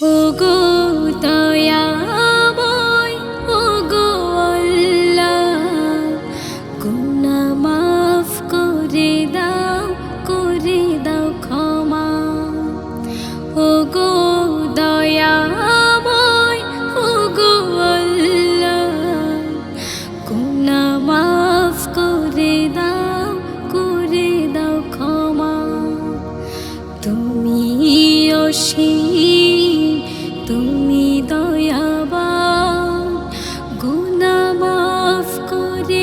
ওগো দয়াময়, ওগো আল্লাহ। গুনাহ মাফ করে দাও করে দাও ক্ষমা। ওগো দয়াময়, ওগো আল্লাহ। করে দাও করে দাও তুমি অসীম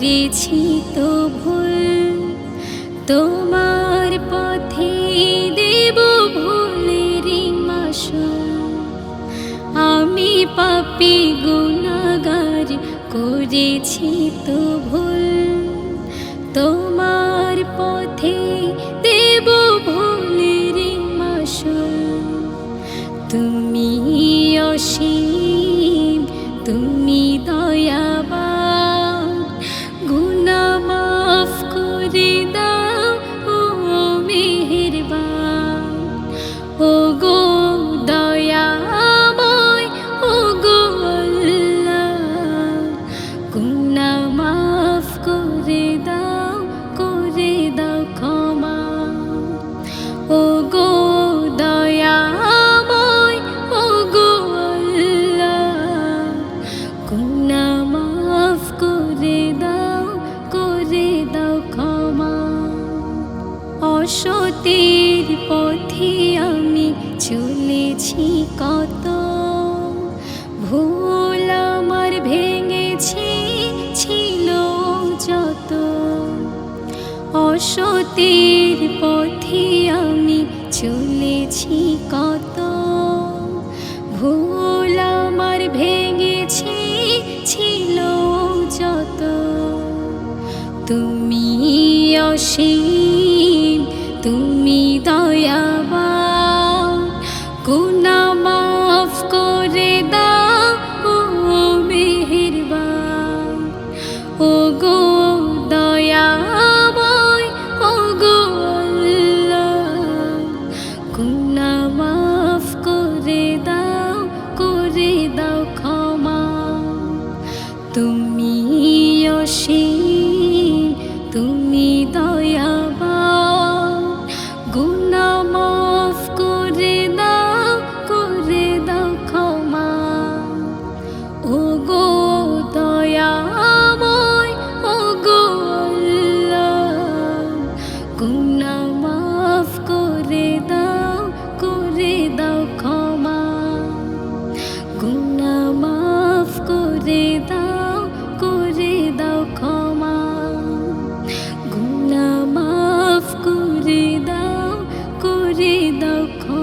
করেছি তো ভুল তোমার পথে দেব ভুলের মাসুল আমি পাপি গুনাগার করেছি তো ভুল তোমার পথে দেব ভুলের মাসুল তুমি অসীম অসতের পথে আমি চলেছি কত? ভুল আমার ভেঙেছে, ছিল যত? অসতের পথে আমি চলেছি কত? ভুল আমার ভেঙেছে, ছিল যত? তুমি দয়াবা গুনা মাফ করে দাও মেহেরবা ও গো দয়াবয় ও গো গুনা মাফ করে দাও করে দাও ক্ষমা। তুমি অসীম, তুমি দয়া দাও